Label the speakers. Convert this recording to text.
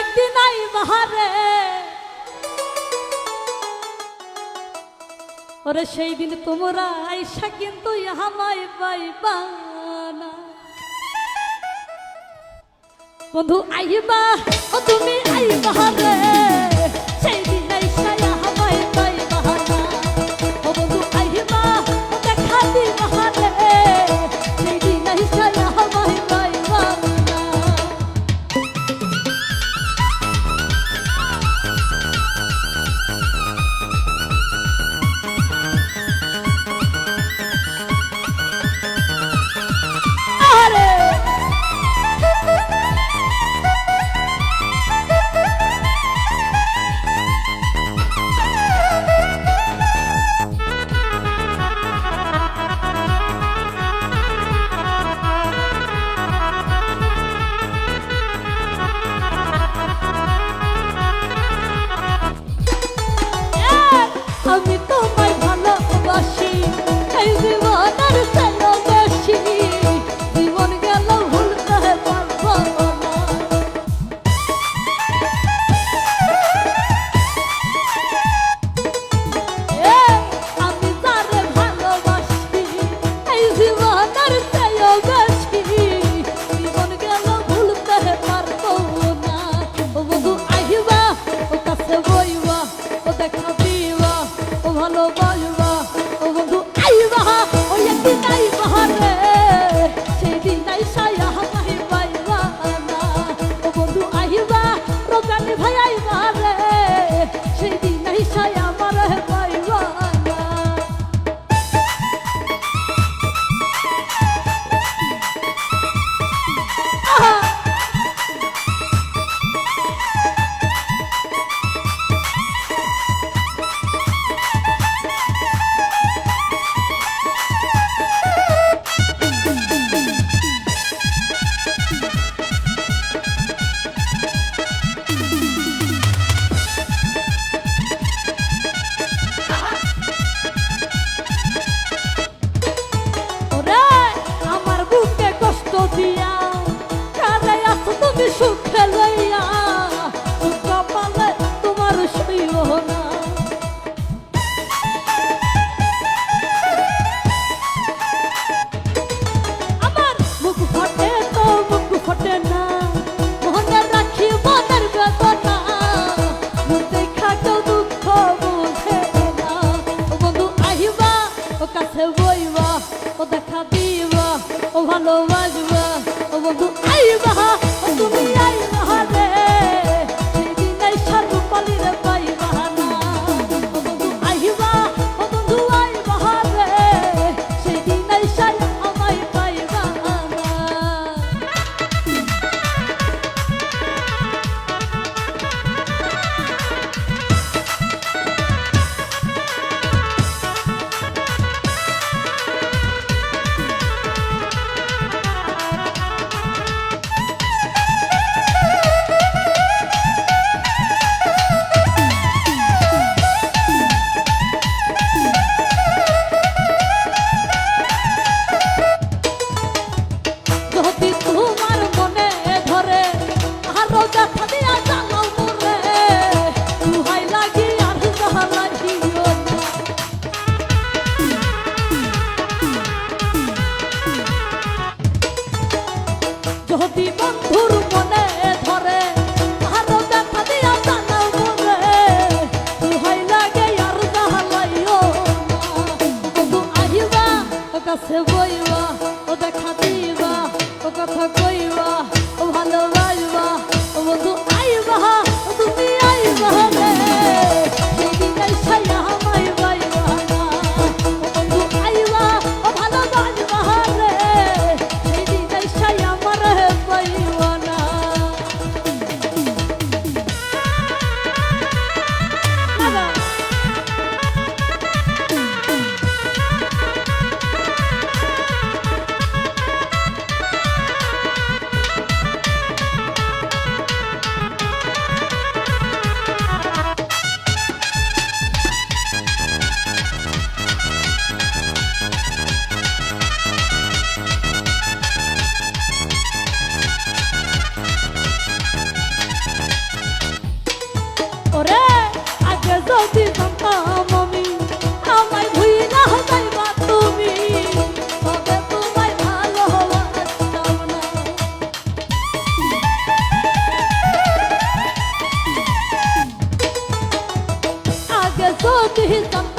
Speaker 1: একদিন ওরে সেই দিন তোমরা আইসা কিন্তু বন্ধু আইবা। তুমি আইবা সেই দিন কাছে বইবা ও দেখা দিবা ও ভালোবাসবা ও বন্ধু আইবা তুমি আইবা। যদি বন্ধুর तो हिसाब